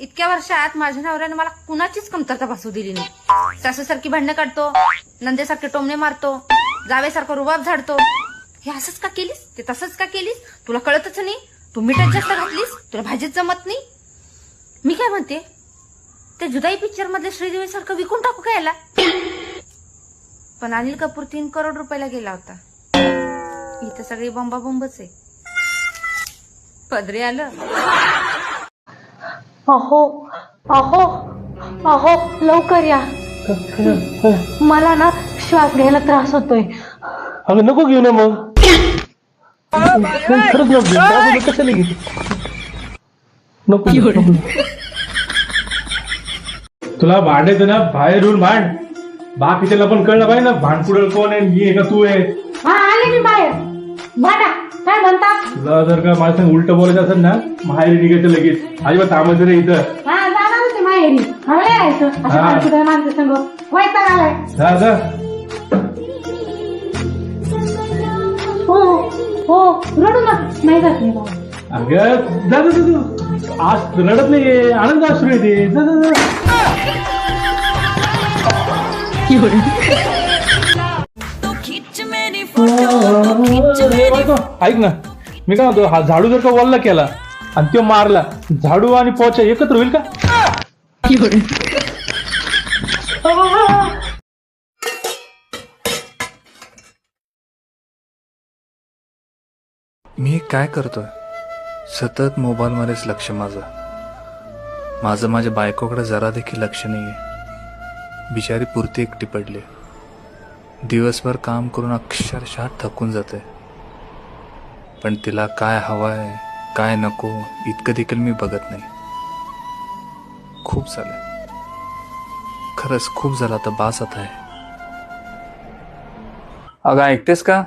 इतक्या वर्षात माझ्या नवऱ्याने मला कुणाचीच कमतरता भासू दिली नाही. सासूसारखी भांडणं काढतो नंदेसारखे टोमणे मारतो जावेसारखं रुबाब झाडतो. हे असंच का केलीस? ते तसंच का केलीस? तुला कळतच नाही? तू मिठात जास्त घातलीस? तुला भाजीत जमत नाही? मी काय म्हणते? ते जुदाई पिक्चर मधले श्रीदेवी सारखं विकून टाकू का याला? पण अनिल कपूर तीन करोड रुपयाला गेला होता. इथं सगळी बोंबाबोंबच आहे. पदरी आलं. अहो अहो अहो लवकर या. मला ना श्वास घ्यायला त्रास होतोय. अगं नको घेऊ ना मग. खरंच नको घेऊ. कशाला घेते नको नको. तुला भांडायचं ना बाहेर येऊन भांड. बाकीच्याला पण कळलं पाहिजे ना भांड पुढे कोण आहे मी आहे का तू आहे? हा आले मी बाहेर. बाटा काय म्हणता? तुला जर का माझ्या संग उलट बोलायचं असेल ना माहेरी निघायचं लगेच. अजिबात थांबायचं नाही इथं. हा जाणार होते माहेरी. यायचं. हा. माणसं संग. आलाय. जा जा. हो हो रडू नका. नाही जात मी बाहेर. अगं जा जा जा, जा. आज रडत नाहीये. आनंद अश्रू येते जा जा जा. ऐक ना मी काय म्हणतो हा झाडू जर का वल्ला केला आणि तो मारला झाडू आणि पोचा एकत्र होईल का? मी काय करतोय? सतत मोबाईलमध्येच लक्ष माझं. माझं माझ्या बायकोकडे जरा देखील लक्ष नाहीये. बिचारी पुरती एकटी पडली दिवसभर काम करून अक्षरशः थकून जाते. पण तिला काय हवंय काय नको इतकं देखील मी बघत नाही. खूप झालंय. खरंच खूप झालं आता बास आता आहे. अगं ऐकतेस का?